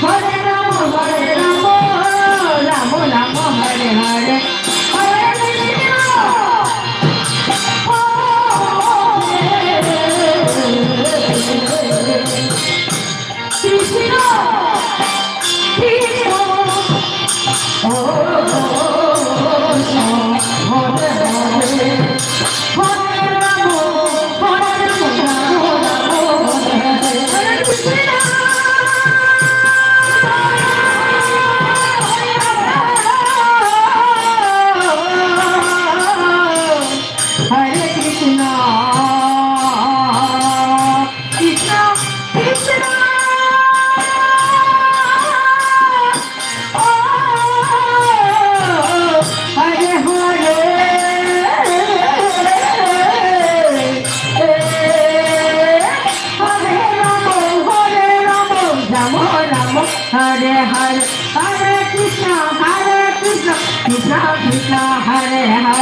Hare Hare